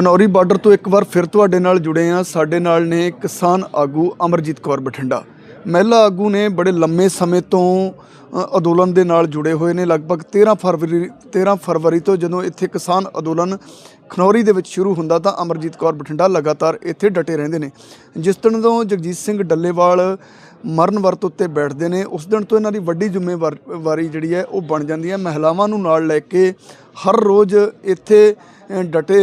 Khanauri border ਤੋਂ ਇੱਕ ਵਾਰ ਫਿਰ ਤੁਹਾਡੇ ਨਾਲ ਜੁੜੇ ਆ ਸਾਡੇ ਨਾਲ ਨੇ ਕਿਸਾਨ ਆਗੂ ਅਮਰਜੀਤ ਕੌਰ ਬਠਿੰਡਾ। ਮਹਿਲਾ ਆਗੂ ਨੇ ਬੜੇ ਲੰਮੇ ਸਮੇਂ ਤੋਂ ਅੰਦੋਲਨ ਦੇ ਨਾਲ ਜੁੜੇ ਹੋਏ ਨੇ। ਲਗਭਗ 13 ਫਰਵਰੀ 13 ਫਰਵਰੀ ਤੋਂ ਜਦੋਂ ਇੱਥੇ ਕਿਸਾਨ ਅੰਦੋਲਨ ਖਨੌਰੀ ਦੇ ਵਿੱਚ ਸ਼ੁਰੂ ਹੁੰਦਾ ਤਾਂ ਅਮਰਜੀਤ ਕੌਰ ਬਠਿੰਡਾ ਲਗਾਤਾਰ ਇੱਥੇ ਡਟੇ ਰਹਿੰਦੇ ਨੇ। ਜਿਸ ਦਿਨ ਤੋਂ ਜਗਜੀਤ ਸਿੰਘ ਡੱਲੇਵਾਲ ਮਰਨ ਵਰਤ ਉੱਤੇ ਬੈਠਦੇ ਨੇ, ਉਸ ਦਿਨ ਤੋਂ ਇਹਨਾਂ ਦੀ ਵੱਡੀ ਜ਼ਿੰਮੇਵਾਰੀ ਜਿਹੜੀ ਹੈ ਉਹ ਬਣ ਜਾਂਦੀ ਹੈ। ਮਹਿਲਾਵਾਂ ਨੂੰ ਨਾਲ ਲੈ ਕੇ ਹਰ ਰੋਜ਼ ਇੱਥੇ ਡਟੇ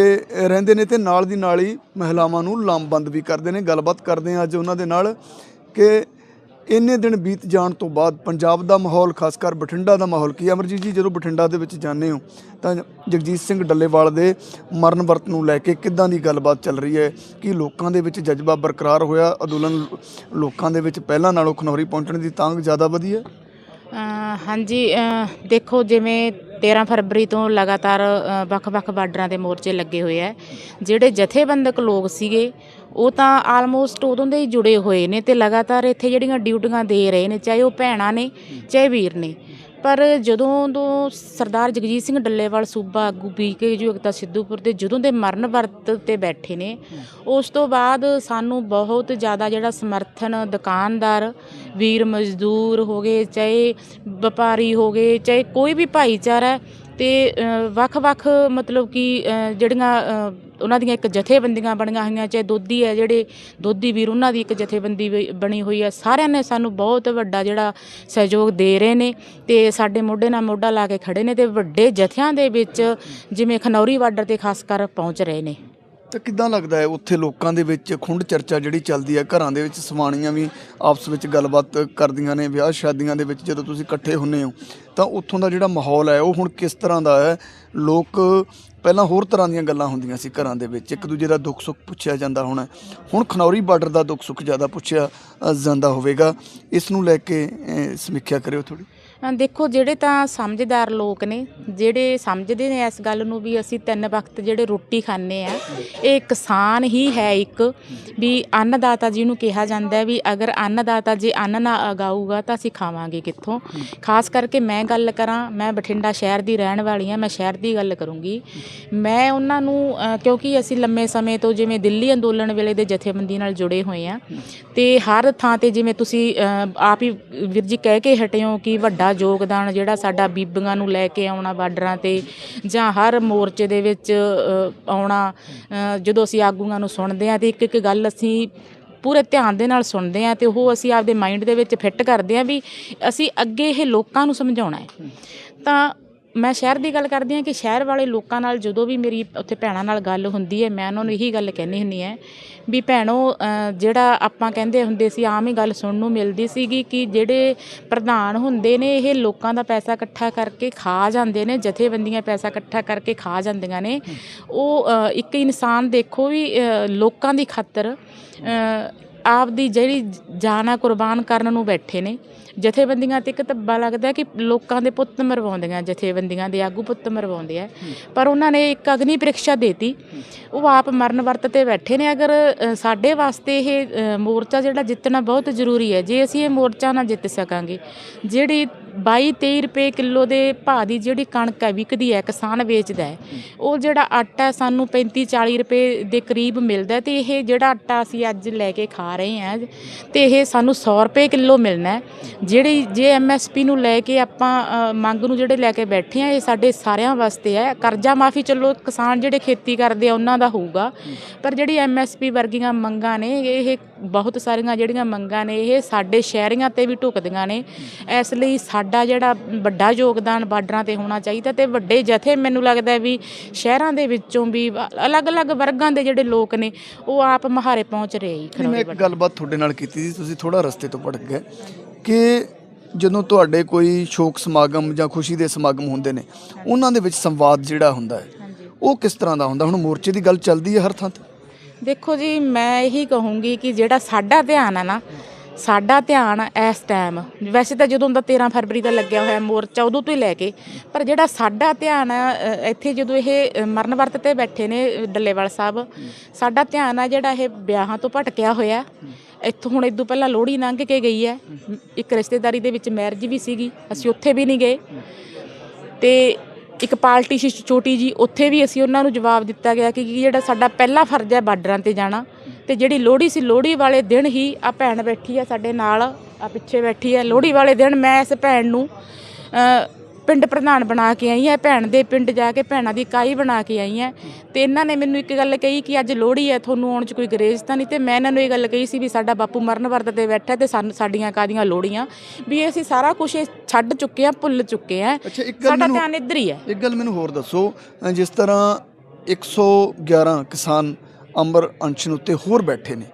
ਰਹਿੰਦੇ ਨੇ ਤੇ ਨਾਲ ਦੀ ਨਾਲ ਹੀ ਮਹਿਲਾਵਾਂ ਨੂੰ ਲਾਮਬੰਦ ਵੀ ਕਰਦੇ ਨੇ। ਗੱਲਬਾਤ ਕਰਦੇ ਹਾਂ ਅੱਜ ਉਹਨਾਂ ਦੇ ਨਾਲ ਕਿ ਇੰਨੇ ਦਿਨ ਬੀਤ ਜਾਣ ਤੋਂ ਬਾਅਦ ਪੰਜਾਬ ਦਾ ਮਾਹੌਲ, ਖਾਸ ਕਰ ਬਠਿੰਡਾ ਦਾ ਮਾਹੌਲ ਕੀ ਹੈ? ਅਮਰਜੀਤ ਜੀ, ਜਦੋਂ ਬਠਿੰਡਾ ਦੇ ਵਿੱਚ ਜਾਂਦੇ ਹੋ, ਤਾਂ ਜਗਜੀਤ ਸਿੰਘ ਡੱਲੇਵਾਲ ਦੇ ਮਰਨ ਵਰਤ ਨੂੰ ਲੈ ਕੇ ਕਿੱਦਾਂ ਦੀ ਗੱਲਬਾਤ ਚੱਲ ਰਹੀ ਹੈ? ਕਿ ਲੋਕਾਂ ਦੇ ਵਿੱਚ ਜਜ਼ਬਾ ਬਰਕਰਾਰ ਹੋਇਆ? ਅੰਦੋਲਨ ਲੋਕਾਂ ਦੇ ਵਿੱਚ ਪਹਿਲਾਂ ਨਾਲੋਂ ਖਨੌਰੀ ਪਹੁੰਚਣ ਦੀ ਤਾਂਗ ਜ਼ਿਆਦਾ ਵਧੀ ਹੈ? ਹਾਂਜੀ ਦੇਖੋ ਜਿਵੇਂ 13 ਫਰਵਰੀ ਤੋਂ ਲਗਾਤਾਰ ਵੱਖ-ਵੱਖ ਬਾਰਡਰਾਂ ਦੇ ਮੋਰਚੇ ਲੱਗੇ ਹੋਏ ਆ ਜਿਹੜੇ ਜਥੇਬੰਦਕ ਲੋਕ ਸੀਗੇ, ਉਹ ਤਾਂ ਆਲਮੋਸਟ ਉਦੋਂ ਦੇ ਹੀ ਜੁੜੇ ਹੋਏ ਨੇ ਤੇ ਲਗਾਤਾਰ ਇੱਥੇ ਜਿਹੜੀਆਂ ਡਿਊਟੀਆਂ ਦੇ ਰਹੇ ਨੇ, ਚਾਹੇ ਉਹ ਭੈਣਾਂ ਨੇ, ਚਾਹੇ ਵੀਰ ਨੇ। ਪਰ ਜਦੋਂ ਤੋਂ ਸਰਦਾਰ ਜਗਜੀਤ ਸਿੰਘ ਡੱਲੇਵਾਲ, ਸੂਬਾ ਆਗੂ ਬੀਕੇ ਯੁਗਤਾ ਸਿੱਧੂਪੁਰ ਦੇ ਜਦੋਂ ਦੇ ਮਰਨ ਵਰਤ ਤੇ ਬੈਠੇ ਨੇ, ਉਸ ਤੋਂ ਬਾਅਦ ਸਾਨੂੰ ਬਹੁਤ ਜ਼ਿਆਦਾ ਜਿਹੜਾ ਸਮਰਥਨ ਦੁਕਾਨਦਾਰ, ਵੀਰ ਮਜ਼ਦੂਰ ਹੋ ਗਏ, ਚਾਹੇ ਵਪਾਰੀ ਹੋ ਗਏ, ਚਾਹੇ ਕੋਈ ਵੀ ਭਾਈਚਾਰਾ ਤੇ ਵੱਖ-ਵੱਖ ਮਤਲਬ ਕਿ ਜਿਹੜੀਆਂ ਉਹਨਾਂ ਦੀਆਂ ਇੱਕ ਜਥੇਬੰਦੀਆਂ ਬਣੀਆਂ ਹੋਈਆਂ, ਚਾਹੇ ਦੋਧੀ ਹੈ ਜਿਹੜੇ, ਦੋਧੀ ਵੀਰ ਉਹਨਾਂ ਦੀ ਇੱਕ ਜਥੇਬੰਦੀ ਵੀ ਬਣੀ ਹੋਈ ਹੈ। ਸਾਰਿਆਂ ਨੇ ਸਾਨੂੰ ਬਹੁਤ ਵੱਡਾ ਜਿਹੜਾ ਸਹਿਯੋਗ ਦੇ ਰਹੇ ਨੇ ਤੇ ਸਾਡੇ ਮੋਢੇ ਨਾਲ ਮੋਢਾ ਲਾ ਕੇ ਖੜੇ ਨੇ ਤੇ ਵੱਡੇ ਜਥਿਆਂ ਦੇ ਵਿੱਚ ਜਿਵੇਂ ਖਨੌਰੀ ਬਾਰਡਰ ਤੇ ਖਾਸ ਕਰ ਪਹੁੰਚ ਰਹੇ ਨੇ। ਤਾਂ ਕਿੱਦਾਂ ਲੱਗਦਾ ਹੈ ਉੱਥੇ ਲੋਕਾਂ ਦੇ ਵਿੱਚ ਖੁੰਡ ਚਰਚਾ ਜਿਹੜੀ ਚੱਲਦੀ ਹੈ? ਘਰਾਂ ਦੇ ਵਿੱਚ ਸਵਾਣੀਆਂ ਵੀ ਆਪਸ ਵਿੱਚ ਗੱਲਬਾਤ ਕਰਦੀਆਂ ਨੇ, ਵਿਆਹ ਸ਼ਾਦੀਆਂ ਦੇ ਵਿੱਚ ਜਦੋਂ ਤੁਸੀਂ ਇਕੱਠੇ ਹੁੰਨੇ ਹੋ, ਤਾਂ ਉੱਥੋਂ ਦਾ ਜਿਹੜਾ ਮਾਹੌਲ ਹੈ, ਉਹ ਹੁਣ ਕਿਸ ਤਰ੍ਹਾਂ ਦਾ ਹੈ? ਲੋਕ ਪਹਿਲਾਂ ਹੋਰ ਤਰ੍ਹਾਂ ਦੀਆਂ ਗੱਲਾਂ ਹੁੰਦੀਆਂ ਸੀ ਘਰਾਂ ਦੇ ਵਿੱਚ, ਇੱਕ ਦੂਜੇ ਦਾ ਦੁੱਖ ਸੁੱਖ ਪੁੱਛਿਆ ਜਾਂਦਾ ਹੋਣਾ। ਹੁਣ ਖਨੌਰੀ ਬਾਰਡਰ ਦਾ ਦੁੱਖ ਸੁੱਖ ਜ਼ਿਆਦਾ ਪੁੱਛਿਆ ਜਾਂਦਾ ਹੋਵੇਗਾ। ਇਸ ਨੂੰ ਲੈ ਕੇ ਸਮੀਖਿਆ ਕਰਿਓ ਥੋੜੀ ਦੇਖੋ, ਜਿਹੜੇ ਤਾਂ ਸਮਝਦਾਰ ਲੋਕ ਨੇ, ਜਿਹੜੇ ਸਮਝਦੇ ਨੇ ਇਸ ਗੱਲ ਨੂੰ ਵੀ ਅਸੀਂ ਤਿੰਨ ਵਕਤ ਜਿਹੜੇ ਰੋਟੀ ਖਾਂਦੇ ਆ, ਇਹ ਕਿਸਾਨ ਹੀ ਹੈ ਇੱਕ ਵੀ ਅੰਨਦਾਤਾ ਜੀ ਨੂੰ ਕਿਹਾ ਜਾਂਦਾ ਵੀ ਅਗਰ ਅੰਨਦਾਤਾ ਜੇ ਅੰਨ ਨਾ ਅਗਾਊਗਾ ਤਾਂ ਅਸੀਂ ਖਾਵਾਂਗੇ ਕਿੱਥੋਂ? ਖਾਸ ਕਰਕੇ ਮੈਂ ਗੱਲ ਕਰਾਂ, ਮੈਂ ਬਠਿੰਡਾ ਸ਼ਹਿਰ ਦੀ ਰਹਿਣ ਵਾਲੀ ਹਾਂ, ਮੈਂ ਸ਼ਹਿਰ ਦੀ ਗੱਲ ਕਰੂੰਗੀ। ਮੈਂ ਉਹਨਾਂ ਨੂੰ ਕਿਉਂਕਿ ਅਸੀਂ ਲੰਮੇ ਸਮੇਂ ਤੋਂ ਜਿਵੇਂ ਦਿੱਲੀ ਅੰਦੋਲਨ ਵੇਲੇ ਦੇ ਜਥੇਬੰਦੀ ਨਾਲ ਜੁੜੇ ਹੋਏ ਆ, ਤੇ ਹਰ ਥਾਂ ਤੇ ਜਿਵੇਂ ਤੁਸੀਂ ਆਪ ਹੀ ਵੀਰ ਜੀ ਕਹਿ ਕੇ ਹਟਿਓ ਕਿ ਵੱਡਾ ਯੋਗਦਾਨ ਜਿਹੜਾ ਸਾਡਾ ਬੀਬੀਆਂ ਨੂੰ ਲੈ ਕੇ ਆਉਣਾ ਬਾਰਡਰਾਂ ਤੇ ਜਾਂ ਹਰ ਮੋਰਚੇ ਦੇ ਵਿੱਚ ਆਉਣਾ ਜਦੋਂ ਅਸੀਂ ਆਗੂਆਂ ਨੂੰ ਸੁਣਦੇ ਆ ਤੇ ਇੱਕ ਇੱਕ ਗੱਲ ਅਸੀਂ ਪੂਰੇ ਧਿਆਨ ਦੇ ਨਾਲ ਸੁਣਦੇ ਆ ਤੇ ਉਹ ਅਸੀਂ ਆਪਦੇ ਮਾਈਂਡ ਦੇ ਵਿੱਚ ਫਿੱਟ ਕਰਦੇ ਆ ਵੀ ਅਸੀਂ ਅੱਗੇ ਇਹ ਲੋਕਾਂ ਨੂੰ ਸਮਝਾਉਣਾ ਹੈ। ਤਾਂ ਮੈਂ ਸ਼ਹਿਰ ਦੀ ਗੱਲ ਕਰਦੀ ਹਾਂ ਕਿ ਸ਼ਹਿਰ ਵਾਲੇ ਲੋਕਾਂ ਨਾਲ ਜਦੋਂ ਵੀ ਮੇਰੀ ਉੱਥੇ ਭੈਣਾਂ ਨਾਲ ਗੱਲ ਹੁੰਦੀ ਹੈ, ਮੈਂ ਉਹਨਾਂ ਨੂੰ ਇਹੀ ਗੱਲ ਕਹਿੰਦੀ ਹੁੰਦੀ ਹੈ ਵੀ ਭੈਣੋ ਜਿਹੜਾ ਆਪਾਂ ਕਹਿੰਦੇ ਹੁੰਦੇ ਸੀ, ਆਮ ਹੀ ਗੱਲ ਸੁਣਨ ਨੂੰ ਮਿਲਦੀ ਸੀਗੀ ਕਿ ਜਿਹੜੇ ਪ੍ਰਧਾਨ ਹੁੰਦੇ ਨੇ, ਇਹ ਲੋਕਾਂ ਦਾ ਪੈਸਾ ਇਕੱਠਾ ਕਰਕੇ ਖਾ ਜਾਂਦੇ ਨੇ, ਜਥੇਬੰਦੀਆਂ ਪੈਸਾ ਇਕੱਠਾ ਕਰਕੇ ਖਾ ਜਾਂਦੀਆਂ ਨੇ। ਉਹ ਇੱਕ ਇਨਸਾਨ ਦੇਖੋ ਵੀ ਲੋਕਾਂ ਦੀ ਖਾਤਰ ਆਪ ਦੀ ਜਿਹੜੀ ਜਾਨਾ ਕੁਰਬਾਨ ਕਰਨ ਨੂੰ ਬੈਠੇ ਨੇ। ਜਥੇਬੰਦੀਆਂ ਤੇ ਇੱਕ ਧੱਬਾ ਲੱਗਦਾ ਕਿ ਲੋਕਾਂ ਦੇ ਪੁੱਤ ਮਰਵਾਉਂਦੀਆਂ ਜਥੇਬੰਦੀਆਂ ਦੇ ਆਗੂ ਪੁੱਤ ਮਰਵਾਉਂਦੇ ਆ। ਪਰ ਉਹਨਾਂ ਨੇ ਇੱਕ ਅਗਨੀ ਪ੍ਰੀਖਿਆ ਦੇਤੀ। ਉਹ ਆਪ ਮਰਨ ਵਰਤ ਤੇ ਬੈਠੇ ਨੇ। ਅਗਰ ਸਾਡੇ ਵਾਸਤੇ ਇਹ ਮੋਰਚਾ ਜਿਹੜਾ ਜਿੱਤਣਾ ਬਹੁਤ ਜ਼ਰੂਰੀ ਹੈ ਜੇ ਅਸੀਂ ਇਹ ਮੋਰਚਾ ਨਾ ਜਿੱਤ ਸਕਾਂਗੇ ਜਿਹੜੀ 22 23 ਰੁਪਏ ਕਿਲੋ ਦੇ ਭਾਅ ਦੀ ਜਿਹੜੀ ਕਣਕ ਹੈ ਵਿਕਦੀ ਹੈ ਕਿਸਾਨ ਵੇਚਦਾ ਹੈ ਉਹ ਜਿਹੜਾ ਆਟਾ ਹੈ ਸਾਨੂੰ 35 40 ਰੁਪਏ ਦੇ ਕਰੀਬ ਮਿਲਦਾ ਹੈ ਤੇ ਇਹ ਜਿਹੜਾ ਆਟਾ ਅਸੀਂ ਅੱਜ ਲੈ ਕੇ ਖਾ ਰਹੇ ਹਾਂ ਤੇ ਇਹ ਸਾਨੂੰ 100 ਰੁਪਏ ਕਿਲੋ ਮਿਲਣਾ ਹੈ। ਜਿਹੜੀ ਜੇ ਐਮਐਸਪੀ ਨੂੰ ਲੈ ਕੇ ਆਪਾਂ ਅ, ਮੰਗ ਨੂੰ ਜਿਹੜੇ ਲੈ ਕੇ ਬੈਠੇ ਆ ਇਹ ਸਾਡੇ ਸਾਰਿਆਂ ਵਾਸਤੇ ਹੈ। ਕਰਜ਼ਾ ਮਾਫੀ ਚਲੋ ਕਿਸਾਨ ਜਿਹੜੇ ਖੇਤੀ ਕਰਦੇ ਆ ਉਹਨਾਂ ਦਾ ਹੋਊਗਾ। ਪਰ ਜਿਹੜੀ ਐਮਐਸਪੀ ਵਰਗੀਆਂ ਮੰਗਾਂ ਨੇ ਇਹ ਬਹੁਤ ਸਾਰੀਆਂ ਜਿਹੜੀਆਂ ਮੰਗਾਂ ਨੇ ਇਹ ਸਾਡੇ ਸ਼ਹਿਰੀਆਂ ਤੇ ਵੀ ਢੁਕਦੀਆਂ ਨੇ। ਇਸ ਲਈ ਸਾਡਾ ਜਿਹੜਾ ਵੱਡਾ ਯੋਗਦਾਨ ਬਾਰਡਰਾਂ ਤੇ ਹੋਣਾ ਚਾਹੀਦਾ ਤੇ ਵੱਡੇ ਜਥੇ ਮੈਨੂੰ ਲੱਗਦਾ ਵੀ ਸ਼ਹਿਰਾਂ ਦੇ ਵਿੱਚੋਂ ਵੀ ਅਲੱਗ-ਅਲੱਗ ਵਰਗਾਂ ਦੇ ਜਿਹੜੇ ਲੋਕ ਨੇ ਉਹ ਆਪ ਮਹਾਰੇ ਪਹੁੰਚ ਰਹੇ ਹੀ ਨਹੀਂ ਮੈਂ ਇੱਕ ਗੱਲਬਾਤ ਤੁਹਾਡੇ ਨਾਲ ਕੀਤੀ ਸੀ ਤੁਸੀਂ ਥੋੜਾ ਰਸਤੇ ਤੋਂ ਭਟਕ ਗਏ ਕਿ ਜਦੋਂ ਤੁਹਾਡੇ ਕੋਈ ਸ਼ੋਕ ਸਮਾਗਮ ਜਾਂ ਖੁਸ਼ੀ ਦੇ ਸਮਾਗਮ ਹੁੰਦੇ ਨੇ ਉਹਨਾਂ ਦੇ ਵਿੱਚ ਸੰਵਾਦ ਜਿਹੜਾ ਹੁੰਦਾ ਹੈ ਉਹ ਕਿਸ ਤਰ੍ਹਾਂ ਦਾ ਹੁੰਦਾ? ਹੁਣ ਮੋਰਚੇ ਦੀ ਗੱਲ ਚੱਲਦੀ ਹੈ ਹਰ ਥਾਂ ਤੇ? ਦੇਖੋ ਜੀ ਮੈਂ ਇਹੀ ਕਹੂੰਗੀ ਕਿ ਜਿਹੜਾ ਸਾਡਾ ਧਿਆਨ ਹੈ ਨਾ ਸਾਡਾ ਧਿਆਨ ਇਸ ਟਾਈਮ ਵੈਸੇ ਤਾਂ ਜਦੋਂ ਦਾ 13 ਫਰਵਰੀ ਦਾ ਲੱਗਿਆ ਹੋਇਆ ਮੋਰਚਾ, ਉਦੋਂ ਤੋਂ ਹੀ ਲੈ ਕੇ, ਪਰ ਜਿਹੜਾ ਸਾਡਾ ਧਿਆਨ ਆ ਇੱਥੇ ਜਦੋਂ ਇਹ ਮਰਨ ਵਰਤ ਤੇ ਬੈਠੇ ਨੇ ਡੱਲੇਵਾਲ ਸਾਹਿਬ, ਸਾਡਾ ਧਿਆਨ ਆ ਜਿਹੜਾ ਇਹ ਵਿਆਹਾਂ ਤੋਂ ਭਟਕਿਆ ਹੋਇਆ। ਇੱਥੋਂ ਹੁਣ ਇਦੋਂ ਪਹਿਲਾਂ ਲੋਹੜੀ ਲੰਘ ਕੇ ਗਈ ਹੈ। ਇੱਕ ਰਿਸ਼ਤੇਦਾਰੀ ਦੇ ਵਿੱਚ ਮੈਰਿਜ ਵੀ ਸੀਗੀ, ਅਸੀਂ ਉੱਥੇ ਵੀ ਨਹੀਂ ਗਏ। ਤੇ ਇੱਕ ਪਾਰਟੀ ਸੀ ਛੋਟੀ ਜੀ ਉੱਥੇ ਵੀ ਅਸੀਂ ਉਹਨਾਂ ਨੂੰ ਜਵਾਬ ਦਿੱਤਾ ਗਿਆ ਕਿ ਜਿਹੜਾ ਸਾਡਾ ਪਹਿਲਾ ਫਰਜ਼ ਹੈ ਬਾਰਡਰਾਂ ਤੇ ਜਾਣਾ। ਤੇ ਜਿਹੜੀ ਲੋਹੜੀ ਸੀ ਲੋਹੜੀ ਵਾਲੇ ਦਿਨ ਹੀ ਆ ਭੈਣ ਬੈਠੀ ਆ ਸਾਡੇ ਨਾਲ ਆ ਪਿੱਛੇ ਬੈਠੀ ਆ। ਲੋਹੜੀ ਵਾਲੇ ਦਿਨ ਮੈਂ ਇਸ ਭੈਣ ਨੂੰ ਪਿੰਡ ਪ੍ਰਧਾਨ ਬਣਾ ਕੇ ਆਈ ਹਾਂ ਭੈਣ ਦੇ ਪਿੰਡ ਜਾ ਕੇ ਭੈਣਾਂ ਦੀ ਇਕਾਈ ਬਣਾ ਕੇ ਆਈ ਹਾਂ ਤੇ ਇਹਨਾਂ ਨੇ ਮੈਨੂੰ ਇੱਕ ਗੱਲ ਕਹੀ ਕਿ ਅੱਜ ਲੋਹੜੀ ਹੈ ਤੁਹਾਨੂੰ ਆਉਣ 'ਚ ਕੋਈ ਗਰੇਜ ਤਾਂ ਨਹੀਂ। ਤੇ ਮੈਂ ਇਹਨਾਂ ਨੂੰ ਇਹ ਗੱਲ ਕਹੀ ਸੀ ਵੀ ਸਾਡਾ ਬਾਪੂ ਮਰਨ ਵਰਤ ਤੇ ਬੈਠਾ ਤੇ ਸਾਨੂੰ ਸਾਡੀਆਂ ਕਾਦੀਆਂ ਲੋਹੜੀਆਂ? ਵੀ ਅਸੀਂ ਸਾਰਾ ਕੁਝ ਛੱਡ ਚੁੱਕੇ ਆ ਭੁੱਲ ਚੁੱਕੇ ਆ। ਸਾਡਾ ਧਿਆਨ ਇੱਧਰ ਹੀ ਹੈ ਇੱਕ ਗੱਲ ਮੈਨੂੰ ਹੋਰ ਦੱਸੋ ਜਿਸ ਤਰ੍ਹਾਂ 111 ਕਿਸਾਨ ਅੰਬਰ ਅਨਸ਼ਨ ਉੱਤੇ ਹੋਰ ਬੈਠੇ ਨੇ।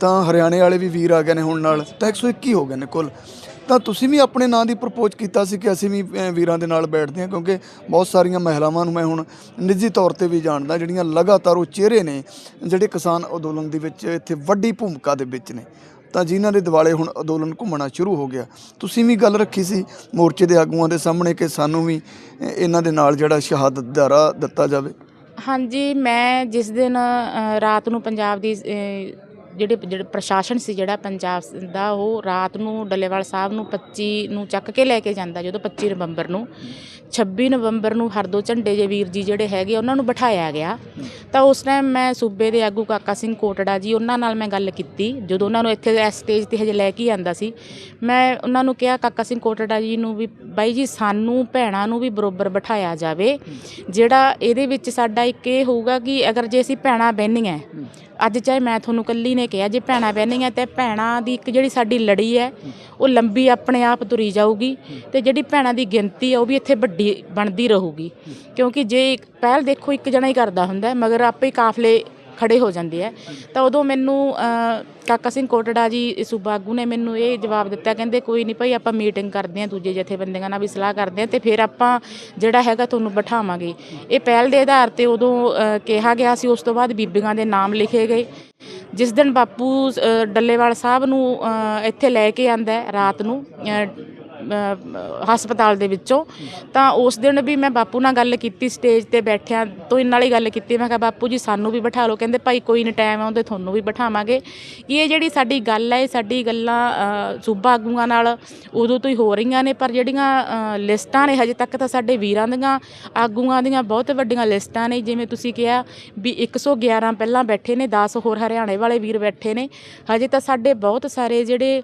ਤਾਂ ਹਰਿਆਣੇ ਵਾਲੇ ਵੀ ਵੀਰ ਆ ਗਏ ਨੇ ਹੁਣ ਨਾਲ। ਤਾਂ 121 ਹੋ ਗਏ ਨੇ ਕੁੱਲ। ਤਾਂ ਤੁਸੀਂ ਵੀ ਆਪਣੇ ਨਾਂ ਦੀ ਪ੍ਰਪੋਜ਼ ਕੀਤਾ ਸੀ ਕਿ ਅਸੀਂ ਵੀ ਵੀਰਾਂ ਦੇ ਨਾਲ ਬੈਠਦੇ ਹਾਂ ਕਿਉਂਕਿ ਬਹੁਤ ਸਾਰੀਆਂ ਮਹਿਲਾਵਾਂ ਨੂੰ ਮੈਂ ਹੁਣ ਨਿੱਜੀ ਤੌਰ ਤੇ ਵੀ ਜਾਣਦਾ ਜਿਹੜੀਆਂ ਲਗਾਤਾਰ ਉਹ ਚਿਹਰੇ ਨੇ ਜਿਹੜੇ ਕਿਸਾਨ ਅੰਦੋਲਨ ਦੇ ਵਿੱਚ ਇੱਥੇ ਵੱਡੀ ਭੂਮਿਕਾ ਦੇ ਵਿੱਚ ਨੇ। ਤਾਂ ਜਿਨ੍ਹਾਂ ਦੇ ਦਿਵਾਲੇ ਹੁਣ ਅੰਦੋਲਨ ਘੁੰਮਣਾ ਸ਼ੁਰੂ ਹੋ ਗਿਆ। ਤੁਸੀਂ ਵੀ ਗੱਲ ਰੱਖੀ ਸੀ ਮੋਰਚੇ ਦੇ ਆਗੂਆਂ ਦੇ ਸਾਹਮਣੇ ਕਿ ਸਾਨੂੰ ਵੀ ਇਹਨਾਂ ਦੇ ਨਾਲ ਜਿਹੜਾ ਸ਼ਹਾਦਤ ਦਾ ਰਾਹ ਦਿੱਤਾ ਜਾਵੇ। ਹਾਂਜੀ ਮੈਂ ਜਿਸ ਦਿਨ ਰਾਤ ਨੂੰ ਪੰਜਾਬ ਦੀ ਜਿਹੜੇ ਜਿਹੜੇ ਪ੍ਰਸ਼ਾਸਨ ਸੀ ਜਿਹੜਾ ਪੰਜਾਬ ਦਾ, ਉਹ ਰਾਤ ਨੂੰ ਡੱਲੇਵਾਲ ਸਾਹਿਬ ਨੂੰ 25 ਨੂੰ ਚੱਕ ਕੇ ਲੈ ਕੇ ਜਾਂਦਾ ਜਦੋਂ 25 ਨਵੰਬਰ ਨੂੰ। 26 ਨਵੰਬਰ ਨੂੰ ਹਰਦੋ ਝੰਡੇ ਜੇ ਵੀਰ ਜੀ ਜਿਹੜੇ ਹੈਗੇ ਉਹਨਾਂ ਨੂੰ ਬਿਠਾਇਆ ਗਿਆ। ਤਾਂ ਉਸ ਟਾਈਮ ਮੈਂ ਸੂਬੇ ਦੇ ਆਗੂ ਕਾਕਾ ਸਿੰਘ ਕੋਟੜਾ ਜੀ, ਉਹਨਾਂ ਨਾਲ ਮੈਂ ਗੱਲ ਕੀਤੀ। ਜਦੋਂ ਉਹਨਾਂ ਨੂੰ ਇੱਥੇ ਇਸ ਸਟੇਜ ਤੇ ਹਜੇ ਲੈ ਕੇ ਆਂਦਾ ਸੀ, ਮੈਂ ਉਹਨਾਂ ਨੂੰ ਕਿਹਾ, ਕਾਕਾ ਸਿੰਘ ਕੋਟੜਾ ਜੀ ਨੂੰ ਵੀ, ਬਾਈ ਜੀ ਸਾਨੂੰ ਭੈਣਾਂ ਨੂੰ ਵੀ ਬਰੋਬਰ ਬਿਠਾਇਆ ਜਾਵੇ। ਜਿਹੜਾ ਇਹਦੇ ਵਿੱਚ ਸਾਡਾ ਇੱਕ ਇਹ ਹੋਊਗਾ ਕਿ ਅਗਰ ਜੇ ਅਸੀਂ ਭੈਣਾਂ ਬਹਿਨੀਆਂ ਅੱਜ ਚਾਹੇ ਮੈਂ ਤੁਹਾਨੂੰ ਕੱਲੀ ਨੇ ਕਿਹਾ ਜੇ ਭੈਣਾਂ ਬਹਿਨੀਆਂ ਤੇ ਭੈਣਾਂ ਦੀ ਇੱਕ ਜਿਹੜੀ ਸਾਡੀ ਲੜੀ ਹੈ ਉਹ ਲੰਬੀ ਆਪਣੇ ਆਪ ਤੁਰੀ ਜਾਊਗੀ ਤੇ ਜਿਹੜੀ ਭੈਣਾਂ ਦੀ ਗਿਣਤੀ ਹੈ ਉਹ ਵੀ ਇੱਥੇ ਵੱਡੀ ਬਣਦੀ ਰਹੂਗੀ। ਕਿਉਂਕਿ ਜੇ ਇੱਕ ਪਹਿਲ ਦੇਖੋ ਇੱਕ ਜਣਾ ਹੀ ਕਰਦਾ ਹੁੰਦਾ ਹੈ, ਮਗਰ ਆਪੇ ਕਾਫਲੇ ਖੜੇ ਹੋ ਜਾਂਦੇ ਆ। ਤਾਂ ਉਦੋਂ ਮੈਨੂੰ ਕਾਕਾ ਸਿੰਘ ਕੋਟੜਾ ਜੀ, ਸੂਬਾ ਆਗੂ ਨੇ ਮੈਨੂੰ ਇਹ ਜਵਾਬ ਦਿੱਤਾ, ਕਹਿੰਦੇ ਕੋਈ ਨਹੀਂ ਭਾਈ ਆਪਾਂ ਮੀਟਿੰਗ ਕਰਦੇ ਆ ਦੂਜੇ ਜਥੇਬੰਦੀਆਂ ਨਾਲ ਵੀ ਸਲਾਹ ਕਰਦੇ ਆ ਤੇ ਫਿਰ ਆਪਾਂ ਜਿਹੜਾ ਹੈਗਾ ਤੁਹਾਨੂੰ ਬਿਠਾਵਾਂਗੇ। ਇਹ ਪਹਿਲ ਦੇ ਆਧਾਰ ਤੇ ਉਦੋਂ ਕਿਹਾ ਗਿਆ ਸੀ, ਉਸ ਤੋਂ ਬਾਅਦ ਬੀਬੀਆਂ ਦੇ ਨਾਮ ਲਿਖੇ ਗਏ। ਜਿਸ ਦਿਨ ਬਾਪੂ ਡੱਲੇਵਾਲ ਸਾਹਿਬ ਨੂੰ ਇੱਥੇ ਲੈ ਕੇ ਆਂਦਾ ਰਾਤ ਨੂੰ ਹਸਪਤਾਲ ਦੇ ਵਿੱਚੋਂ। ਤਾਂ ਉਸ ਦਿਨ ਵੀ ਮੈਂ ਬਾਪੂ ਨਾਲ ਗੱਲ ਕੀਤੀ ਸਟੇਜ ਤੇ ਬੈਠਿਆਂ ਤੋਂ ਇਹਨਾਂ ਨਾਲ ਹੀ ਗੱਲ ਕੀਤੀ। ਮੈਂ ਕਿਹਾ, ਬਾਪੂ ਜੀ, ਸਾਨੂੰ ਵੀ ਬਿਠਾ ਲਓ। ਕਹਿੰਦੇ, ਭਾਈ, ਕੋਈ ਨਹੀਂ ਟਾਈਮ ਆਉਂਦੇ ਤੁਹਾਨੂੰ ਵੀ ਬਿਠਾਵਾਂਗੇ। ਇਹ ਜਿਹੜੀ ਸਾਡੀ ਗੱਲ ਹੈ ਇਹ ਸਾਡੀ ਗੱਲਾਂ ਸੂਬਾ ਆਗੂਆਂ ਨਾਲ ਉਦੋਂ ਤੋਂ ਹੀ ਹੋ ਰਹੀਆਂ ਨੇ। ਪਰ ਜਿਹੜੀਆਂ ਲਿਸਟਾਂ ਨੇ, ਹਜੇ ਤੱਕ ਤਾਂ ਸਾਡੇ ਵੀਰਾਂ ਦੀਆਂ, ਆਗੂਆਂ ਦੀਆਂ ਬਹੁਤ ਵੱਡੀਆਂ ਲਿਸਟਾਂ ਨੇ। ਜਿਵੇਂ ਤੁਸੀਂ ਕਿਹਾ ਵੀ 111 ਪਹਿਲਾਂ ਬੈਠੇ ਨੇ 10 ਹੋਰ ਹਰਿਆਣੇ ਵਾਲੇ ਵੀਰ ਬੈਠੇ ਨੇ। ਹਜੇ ਤਾਂ ਸਾਡੇ ਬਹੁਤ ਸਾਰੇ ਜਿਹੜੇ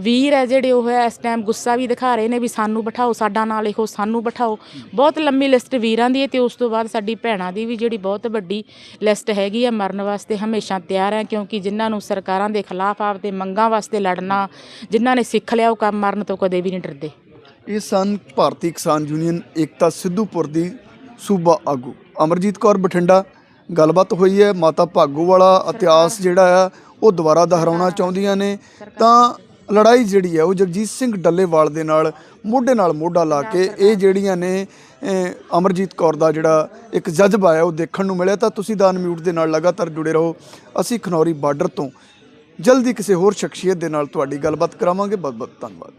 ਵੀਰ ਹੈ ਜਿਹੜੇ, ਉਹ ਇਸ ਟਾਈਮ ਗੁੱਸਾ ਵੀ ਦਿਖਾ ਰਹੇ ਨੇ ਵੀ ਸਾਨੂੰ ਬਿਠਾਓ, ਸਾਡਾ ਨਾਲ ਲਿਖੋ ਸਾਨੂੰ ਬਿਠਾਓ। ਬਹੁਤ ਲੰਮੀ ਲਿਸਟ ਵੀਰਾਂ ਦੀ ਹੈ ਤੇ ਉਸ ਤੋਂ ਬਾਅਦ ਸਾਡੀ ਭੈਣਾਂ ਦੀ ਵੀ ਜਿਹੜੀ ਬਹੁਤ ਵੱਡੀ ਲਿਸਟ ਹੈਗੀ ਆ, ਮਰਨ ਵਾਸਤੇ ਹਮੇਸ਼ਾ ਤਿਆਰ ਹੈ ਕਿਉਂਕਿ ਜਿਨ੍ਹਾਂ ਨੂੰ ਸਰਕਾਰਾਂ ਦੇ ਖਿਲਾਫ ਆਪਦੇ ਮੰਗਾਂ ਵਾਸਤੇ ਲੜਨਾ, ਜਿਨ੍ਹਾਂ ਨੇ ਸਿੱਖ ਲਿਆ ਉਹ ਕੰਮ ਮਰਨ ਤੋਂ ਕਦੇ ਵੀ ਨਹੀਂ ਡਰਦੇ। ਇਹ ਸਨ ਭਾਰਤੀ ਕਿਸਾਨ ਯੂਨੀਅਨ ਏਕਤਾ ਸਿੱਧੂਪੁਰ ਦੀ ਸੂਬਾ ਆਗੂ। ਅਮਰਜੀਤ ਕੌਰ ਬਠਿੰਡਾ, ਗੱਲਬਾਤ ਹੋਈ ਹੈ, ਮਾਤਾ ਭਾਗੋ ਵਾਲਾ ਇਤਿਹਾਸ ਜਿਹੜਾ ਆ, ਉਹ ਦੁਬਾਰਾ ਦੁਹਰਾਉਣਾ ਚਾਹੁੰਦੀਆਂ ਨੇ। ਤਾਂ ਲੜਾਈ ਜਿਹੜੀ ਹੈ ਉਹ ਜਗਜੀਤ ਸਿੰਘ ਡੱਲੇਵਾਲ ਦੇ ਨਾਲ ਮੋਢੇ ਨਾਲ ਮੋਢਾ ਲਾ ਕੇ ਇਹ ਜਿਹੜੀਆਂ ਨੇ ਅਮਰਜੀਤ ਕੌਰ ਦਾ ਜਿਹੜਾ ਇੱਕ ਜਜ਼ਬਾ ਹੈ ਉਹ ਦੇਖਣ ਨੂੰ ਮਿਲਿਆ ਤਾਂ ਤੁਸੀਂ ਦਾ ਅਨਮਿਊਟ ਦੇ ਨਾਲ ਲਗਾਤਾਰ ਜੁੜੇ ਰਹੋ। ਅਸੀਂ ਖਨੌਰੀ ਬਾਰਡਰ ਤੋਂ ਜਲਦੀ ਕਿਸੇ ਹੋਰ ਸ਼ਖਸੀਅਤ ਦੇ ਨਾਲ ਤੁਹਾਡੀ ਗੱਲਬਾਤ ਕਰਾਵਾਂਗੇ। ਬਹੁਤ ਬਹੁਤ ਧੰਨਵਾਦ।